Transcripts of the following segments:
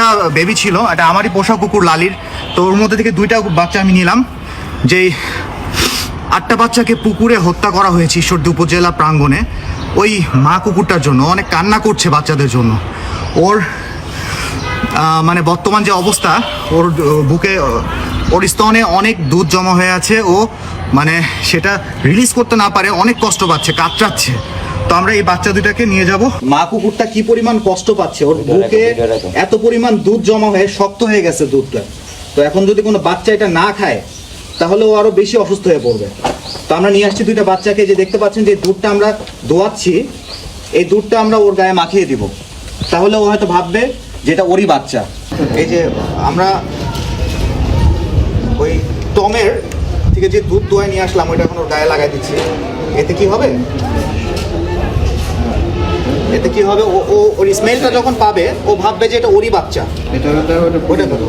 আটটা বেবি ছিল, এটা আমারই পোষা কুকুর লালির। তো ওর মধ্যে থেকে দুইটা বাচ্চা আমি নিলাম, যেই আটটা বাচ্চাকে পুকুরে হত্যা করা হয়েছে ঈশ্বরদী উপজেলা প্রাঙ্গণে। ওই মা কুকুরটার জন্য, অনেক কান্না করছে বাচ্চাদের জন্য। ওর মানে বর্তমান যে অবস্থা, ওর বুকে ওর স্তনে অনেক দুধ জমা হয়ে আছে। ও মানে সেটা রিলিজ করতে না পারে, অনেক কষ্ট পাচ্ছে, কাতরাচ্ছে। তো আমরা এই বাচ্চা দুটাকে নিয়ে যাব। মা কুকুরটা কি পরিমাণ কষ্ট পাচ্ছে? ওর বুকে এত পরিমাণ দুধ জমা হয়ে শক্ত হয়ে গেছে দুধটা। তো এখন যদি কোনো বাচ্চা এটা না খায় তাহলে ও আরও বেশি অসুস্থ হয়ে পড়বে। তো আমরা নিয়ে আসছি দুইটা বাচ্চাকে। যে দেখতে পাচ্ছেন যে দুধটা আমরা দোয়াচ্ছি এই দুধটা আমরা ওর গায়ে মাখিয়ে দিব। তাহলে ও হয়তো ভাববে যেটা ওরই বাচ্চা। এই যে আমরা ওই টমের থেকে যে দুধ দোয়ায় নিয়ে আসলাম ওইটা এখন ওর গায়ে লাগাই দিচ্ছি। এতে কি হবে? এতে কি হবে? ও ও ওর স্মেলটা যখন পাবে ও ভাববে যে এটা ওরই বাচ্চা। এটা ওটা করো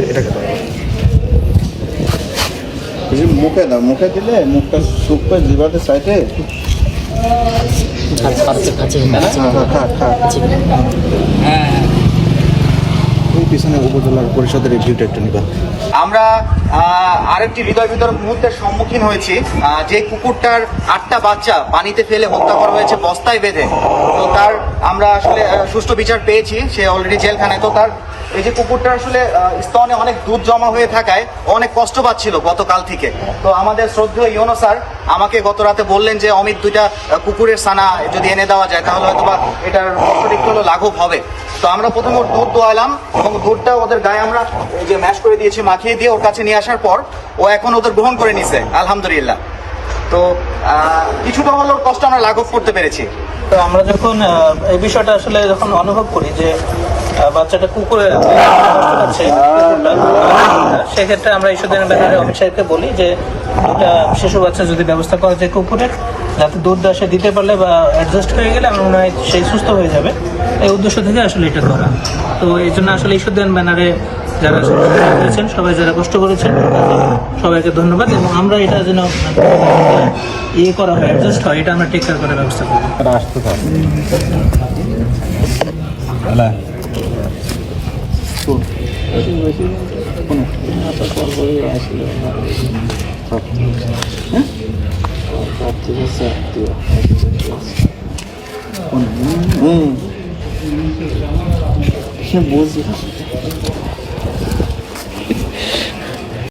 এটাকে যে মুখে দাও মুখে দিলে মুখটা শুকবে জিভাতে সাইডে? খা খা ওই পিছনে উপজেলা পরিষদের রিভিউটা একটু নিবা। আমরা আরেকটি হৃদয় বিতরক মুহূর্তের সম্মুখীন হয়েছি। যে কুকুরটার আটটা বাচ্চা পানিতে ফেলে হত্যা করা হয়েছে বস্তায় বেঁধে। তো তার আমরা আসলে সুষ্ঠু বিচার পেয়েছি। সে অলরেডি জেলখানায়। তো তার এই যে কুকুরটা আসলে স্তনে অনেক দুধ জমা হয়ে থাকায় অনেক কষ্ট পাচ্ছিল গতকাল থেকে। তো আমাদের শ্রদ্ধেয় ইউনো স্যার আমাকে গত রাতে বললেন যে, অমিত, দুইটা কুকুরের সানা যদি এনে দেওয়া যায়, তাহলে হয়তো বা এটার একটু হলেও লাঘব হবে। তো আমরা প্রথমে ওর দুধ দোয়ালাম এবং দুধটা ওদের গায়ে আমরা, এই যে ম্যাশ করে দিয়েছি, মাখিয়ে দিয়ে ওর কাছে নিয়ে আসার পর ও এখন ওদের গ্রহণ করে নিছে, আলহামদুলিল্লাহ। তো কিছুটা ওর কষ্ট আমরা লাঘব করতে পেরেছি। তো আমরা যখন এই বিষয়টা আসলে যখন অনুভব করি যে বাচ্চাটা কুকুরে সেক্ষেত্রে আমরা ঈশ্বরদের ব্যাপারে অমিত সাহেবকে বলি যে দুটা শিশু বাচ্চা যদি ব্যবস্থা করা যায় কুকুরের যাতে দুধ দিতে পারলে বা অ্যাডজাস্ট হয়ে গেলে আমার মনে হয় সেই সুস্থ হয়ে যাবে। এই উদ্দেশ্য থেকে আসলে এটা করা। তো এই জন্য আসলে ঈশ্বরদান ব্যানারে যারা করেছেন সবাই যারা কষ্ট করেছেন সবাইকে ধন্যবাদ এবং আমরা এটা যেন ইয়ে করা হয় অ্যাডজাস্ট হয় এটা আমরা টেক কেয়ার করার ব্যবস্থা করব আসতে থাক হুম বুঝি